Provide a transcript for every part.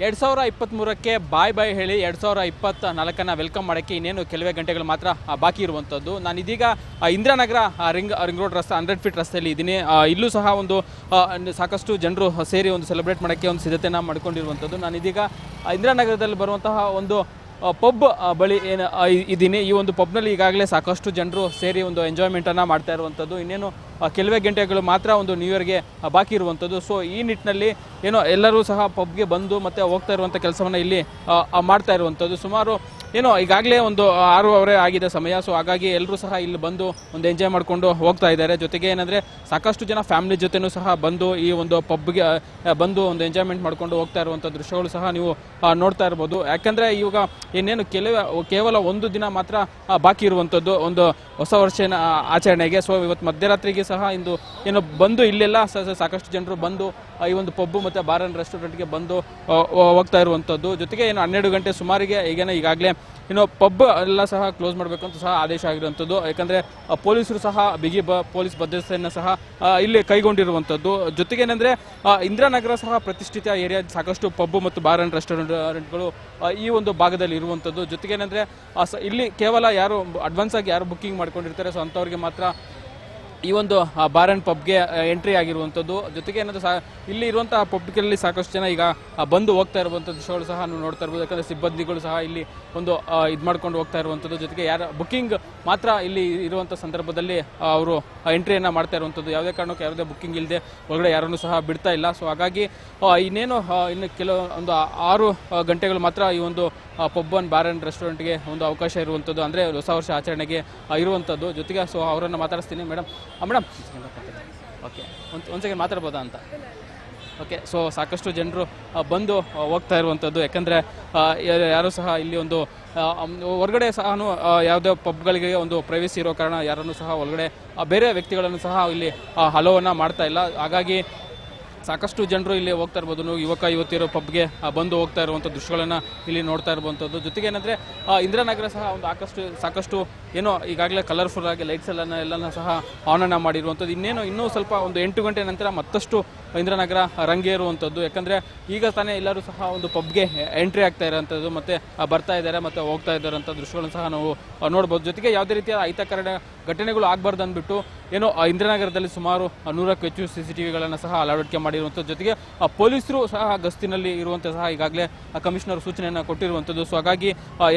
ಎರಡು ಸಾವಿರ ಇಪ್ಪತ್ತ್ಮೂರಕ್ಕೆ ಬಾಯ್ ಬಾಯ್ ಹೇಳಿ ಎರಡು ಸಾವಿರ ಇಪ್ಪತ್ತ ನಾಲ್ಕನ್ನು ವೆಲ್ಕಮ್ ಮಾಡೋಕ್ಕೆ ಇನ್ನೇನು ಕೆಲವೇ ಗಂಟೆಗಳು ಮಾತ್ರ ಬಾಕಿ ಇರುವಂಥದ್ದು. ನಾನು ಇದೀಗ ಇಂದಿರಾನಗರ ರಿಂಗ್ ರಿಂಗ್ ರೋಡ್ ರಸ್ತೆ, ಹಂಡ್ರೆಡ್ ಫೀಟ್ ರಸ್ತೆಯಲ್ಲಿ ಇದ್ದೀನಿ. ಇಲ್ಲೂ ಸಹ ಒಂದು ಸಾಕಷ್ಟು ಜನರು ಸೇರಿ ಒಂದು ಸೆಲೆಬ್ರೇಟ್ ಮಾಡೋಕ್ಕೆ ಒಂದು ಸಿದ್ಧತೆಯನ್ನು ಮಾಡ್ಕೊಂಡಿರುವಂಥದ್ದು. ನಾನು ಇದೀಗ ಇಂದಿರಾನಗರದಲ್ಲಿ ಬರುವಂತಹ ಒಂದು ಪಬ್ ಬಳಿ ಏನು ಇದ್ದೀನಿ ಈ ಒಂದು ಪಬ್ನಲ್ಲಿ ಈಗಾಗಲೇ ಸಾಕಷ್ಟು ಜನರು ಸೇರಿ ಒಂದು ಎಂಜಾಯ್ಮೆಂಟನ್ನು ಮಾಡ್ತಾ ಇರುವಂಥದ್ದು. ಇನ್ನೇನು ಕೆಲವೇ ಗಂಟೆಗಳು ಮಾತ್ರ ಒಂದು ನ್ಯೂ ಇಯರ್ಗೆ ಬಾಕಿ ಇರುವಂಥದ್ದು. ಸೊ ಈ ನಿಟ್ಟಿನಲ್ಲಿ ಏನೋ ಎಲ್ಲರೂ ಸಹ ಪಬ್ಗೆ ಬಂದು ಮತ್ತೆ ಹೋಗ್ತಾ ಇರುವಂಥ ಕೆಲಸವನ್ನು ಇಲ್ಲಿ ಮಾಡ್ತಾ ಇರುವಂಥದ್ದು. ಸುಮಾರು ಏನೋ, ಈಗಾಗಲೇ ಒಂದು ಆರೂವರೆ ಆಗಿದೆ ಸಮಯ ಸೊ ಹಾಗಾಗಿ ಎಲ್ಲರೂ ಸಹ ಇಲ್ಲಿ ಬಂದು ಒಂದು ಎಂಜಾಯ್ ಮಾಡಿಕೊಂಡು ಹೋಗ್ತಾ ಇದ್ದಾರೆ. ಜೊತೆಗೆ ಏನಂದರೆ, ಸಾಕಷ್ಟು ಜನ ಫ್ಯಾಮಿಲಿ ಜೊತೆನೂ ಸಹ ಬಂದು ಈ ಒಂದು ಪಬ್ಗೆ ಬಂದು ಒಂದು ಎಂಜಾಯ್ಮೆಂಟ್ ಮಾಡ್ಕೊಂಡು ಹೋಗ್ತಾ ಇರುವಂಥ ದೃಶ್ಯಗಳು ಸಹ ನೀವು ನೋಡ್ತಾ ಇರ್ಬೋದು. ಯಾಕಂದರೆ ಇವಾಗ ಇನ್ನೇನು ಕೆಲವು, ಕೇವಲ ಒಂದು ದಿನ ಮಾತ್ರ ಬಾಕಿ ಇರುವಂಥದ್ದು ಒಂದು ಹೊಸ ವರ್ಷನ ಆಚರಣೆಗೆ. ಸೊ ಇವತ್ತು ಮಧ್ಯರಾತ್ರಿಗೆ ಸಹ ಇಂದು ಏನು ಬಂದು ಇಲ್ಲೆಲ್ಲ ಸಾಕಷ್ಟು ಜನರು ಬಂದು ಈ ಒಂದು ಪಬ್ಬು ಮತ್ತು ಬಾರ್ ಆ್ಯಂಡ್ ರೆಸ್ಟೋರೆಂಟ್ಗೆ ಬಂದು ಹೋಗ್ತಾ ಇರುವಂಥದ್ದು ಜೊತೆಗೆ ಏನು ಹನ್ನೆರಡು ಗಂಟೆ ಸುಮಾರಿಗೆ, ಈಗೇನೋ ಈಗಾಗಲೇ ಇನ್ನು ಪಬ್ ಎಲ್ಲ ಸಹ ಕ್ಲೋಸ್ ಮಾಡಬೇಕು ಅಂತ ಸಹ ಆದೇಶ ಆಗಿರುವಂಥದ್ದು. ಯಾಕಂದರೆ ಪೊಲೀಸರು ಸಹ ಬಿಗಿ ಬ, ಪೊಲೀಸ್ ಭದ್ರತೆಯನ್ನು ಸಹ ಇಲ್ಲಿ ಕೈಗೊಂಡಿರುವಂಥದ್ದು. ಜೊತೆಗೆ ಏನಂದರೆ ಇಂದಿರಾನಗರ ಸಹ ಪ್ರತಿಷ್ಠಿತ ಏರಿಯಾ ಸಾಕಷ್ಟು ಪಬ್ ಮತ್ತು ಬಾರ್ ಆ್ಯಂಡ್ ರೆಸ್ಟೋರೆಂಟ್ಗಳು ಈ ಒಂದು ಭಾಗದಲ್ಲಿ ಇರುವಂಥದ್ದು. ಜೊತೆಗೆ ಏನಂದರೆ ಇಲ್ಲಿ ಕೇವಲ ಯಾರು, ಅಡ್ವಾನ್ಸ್ ಆಗಿ ಯಾರು ಬುಕ್ಕಿಂಗ್ ಮಾಡ್ಕೊಂಡಿರ್ತಾರೆ, ಸೊ ಅಂಥವ್ರಿಗೆ ಮಾತ್ರ ಈ ಒಂದು ಬಾರ್ ಆ್ಯಂಡ್ ಪಬ್ಗೆ ಎಂಟ್ರಿ ಆಗಿರುವಂಥದ್ದು. ಜೊತೆಗೆ ಏನಂದ್ರೆ ಸಹ ಇಲ್ಲಿ ಇರುವಂತಹ ಪಬ್ಗಳಲ್ಲಿ ಸಾಕಷ್ಟು ಜನ ಈಗ ಬಂದು ಹೋಗ್ತಾ ಇರುವಂಥ ದೃಶ್ಯಗಳು ಸಹ ನಾವು ನೋಡ್ತಾ ಇರ್ಬೋದು. ಯಾಕಂದರೆ ಸಿಬ್ಬಂದಿಗಳು ಸಹ ಇಲ್ಲಿ ಒಂದು ಇದು ಮಾಡ್ಕೊಂಡು ಹೋಗ್ತಾ ಇರುವಂಥದ್ದು. ಜೊತೆಗೆ ಯಾರ ಬುಕ್ಕಿಂಗ್ ಮಾತ್ರ ಇಲ್ಲಿ ಇರುವಂಥ ಸಂದರ್ಭದಲ್ಲಿ ಅವರು ಎಂಟ್ರಿಯನ್ನು ಮಾಡ್ತಾ ಇರುವಂಥದ್ದು. ಯಾವುದೇ ಕಾರಣಕ್ಕೂ ಯಾವುದೇ ಬುಕ್ಕಿಂಗ್ ಇಲ್ಲದೆ ಒಳಗಡೆ ಯಾರನ್ನು ಸಹ ಬಿಡ್ತಾ ಇಲ್ಲ. ಸೊ ಹಾಗಾಗಿ ಇನ್ನೇನು ಇನ್ನು ಕೆಲವು, ಒಂದು ಆರು ಗಂಟೆಗಳು ಮಾತ್ರ ಈ ಒಂದು ಪಬ್ ಆ್ಯಂಡ್ ಬಾರ್ ಆ್ಯಂಡ್ ರೆಸ್ಟೋರೆಂಟ್ಗೆ ಒಂದು ಅವಕಾಶ ಇರುವಂಥದ್ದು. ಅಂದರೆ ಹೊಸ ವರ್ಷ ಆಚರಣೆಗೆ ಇರುವಂಥದ್ದು. ಜೊತೆಗೆ ಸೊ ಅವರನ್ನು ಮಾತಾಡಿಸ್ತೀನಿ. Madam madam. ಓಕೆ ಒಂದು ಒಂದು ಸೆಕೆಂಡ್ ಮಾತಾಡ್ಬೋದಾ ಅಂತ? ಓಕೆ ಸೊ ಸಾಕಷ್ಟು ಜನರು ಬಂದು ಹೋಗ್ತಾ ಇರುವಂಥದ್ದು ಯಾಕಂದರೆ ಯಾರು ಸಹ ಇಲ್ಲಿ ಒಂದು ಹೊರಗಡೆ ಸಹ ಯಾವುದೇ ಪಬ್ಗಳಿಗೆ ಒಂದು ಪ್ರೈವೇಸಿ ಇರೋ ಕಾರಣ ಯಾರನ್ನು ಸಹ ಒಳಗಡೆ ಬೇರೆ ವ್ಯಕ್ತಿಗಳನ್ನು ಸಹ ಇಲ್ಲಿ ಹಲೋವನ್ನು ಮಾಡ್ತಾ ಇಲ್ಲ. ಹಾಗಾಗಿ ಸಾಕಷ್ಟು ಜನರು ಇಲ್ಲಿ ಹೋಗ್ತಾ ಇರ್ಬೋದು. ಯುವಕ, ಯುವತಿಯರು ಪಬ್ಗೆ ಬಂದು ಹೋಗ್ತಾ ಇರುವಂಥ ದೃಶ್ಯಗಳನ್ನು ಇಲ್ಲಿ ನೋಡ್ತಾ ಇರುವಂಥದ್ದು. ಜೊತೆಗೆ ಏನಂದರೆ ಇಂದಿರಾನಗರ ಸಹ ಒಂದು ಸಾಕಷ್ಟು ಸಾಕಷ್ಟು ಏನೋ ಈಗಾಗಲೇ ಕಲರ್ಫುಲ್ ಆಗಿ ಲೈಟ್ಸ್ ಎಲ್ಲ ಎಲ್ಲನ ಸಹ ಆನನ್ನ ಮಾಡಿರುವಂಥದ್ದು. ಇನ್ನೇನು ಇನ್ನೂ ಸ್ವಲ್ಪ ಒಂದು ಎಂಟು ಗಂಟೆ ನಂತರ ಮತ್ತಷ್ಟು ಇಂದಿರಾನಗರ ರಂಗೇರುವಂಥದ್ದು ಯಾಕಂದರೆ ಈಗ ತಾನೇ ಎಲ್ಲರೂ ಸಹ ಒಂದು ಪಬ್ಗೆ ಎಂಟ್ರಿ ಆಗ್ತಾ ಇರೋಂಥದ್ದು ಮತ್ತು ಬರ್ತಾ ಇದ್ದಾರೆ ಮತ್ತು ಹೋಗ್ತಾ ಇದ್ದಾರೆ ಅಂತ ದೃಶ್ಯಗಳನ್ನು ಸಹ ನಾವು ನೋಡ್ಬೋದು. ಜೊತೆಗೆ ಯಾವುದೇ ರೀತಿಯ ಅಹಿತಕರಣ ಘಟನೆಗಳು ಆಗಬಾರ್ದು ಅಂದ್ಬಿಟ್ಟು, ಏನು ಇಂದಿರಾನಗರದಲ್ಲಿ ಸುಮಾರು ನೂರಕ್ಕೂ ಹೆಚ್ಚು ಸಿ ಸಿ ಟಿ ವಿಗಳನ್ನು ಸಹ ಅಳವಡಿಕೆ ಮಾಡಿರುವಂಥದ್ದು. ಜೊತೆಗೆ ಪೊಲೀಸರು ಸಹ ಗಸ್ತಿನಲ್ಲಿ ಇರುವಂಥ ಸಹ ಈಗಾಗಲೇ ಕಮಿಷನರ್ ಸೂಚನೆಯನ್ನು ಕೊಟ್ಟಿರುವಂಥದ್ದು. ಸೊ, ಹಾಗಾಗಿ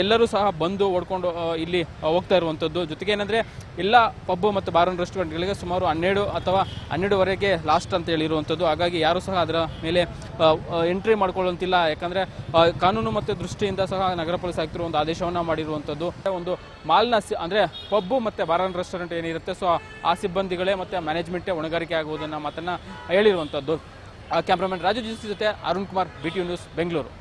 ಎಲ್ಲರೂ ಸಹ ಬಂದು ಓಡ್ಕೊಂಡು ಇಲ್ಲಿ ಹೋಗ್ತಾ ಇರುವಂಥದ್ದು. ಜೊತೆಗೆ ಏನಂದರೆ, ಎಲ್ಲ ಪಬ್ ಮತ್ತು ಬಾರ್ ಅಂಡ್ ರೆಸ್ಟೋರೆಂಟ್ಗಳಿಗೆ ಸುಮಾರು ಹನ್ನೆರಡು ಅಥವಾ ಹನ್ನೆರಡುವರೆಗೆ ಲಾಸ್ಟ್ ಅಂತ ಹೇಳಿರುವಂಥದ್ದು. ಹಾಗಾಗಿ ಯಾರು ಸಹ ಅದರ ಮೇಲೆ ಎಂಟ್ರಿ ಮಾಡ್ಕೊಳ್ಳುವಂತಿಲ್ಲ. ಯಾಕಂದರೆ ಕಾನೂನು ಮತ್ತು ದೃಷ್ಟಿಯಿಂದ ಸಹ ನಗರ ಪೊಲೀಸ್ ಆಯುಕ್ತರು ಒಂದು ಆದೇಶವನ್ನು ಮಾಡಿರುವಂಥದ್ದು ಒಂದು ಮಾಲ್ನ ಅಂದರೆ ಪಬ್ಬು ಮತ್ತು ಬಾರ್ ಆ್ಯಂಡ್ ರೆಸ್ಟೋರೆಂಟ್ ಏನಿರುತ್ತೆ, ಸೊ ಆ ಸಿಬ್ಬಂದಿಗಳೇ ಮತ್ತು ಮ್ಯಾನೇಜ್ಮೆಂಟೇ ಹೊಣೆಗಾರಿಕೆ ಆಗುವುದನ್ನು ಮಾತನ್ನು ಹೇಳಿರುವಂಥದ್ದು ಕ್ಯಾಮ್ರಾಮನ್ ರಾಜು ಜಿಸಿ ಜೊತೆ Arun Kumar B T news Bengaluru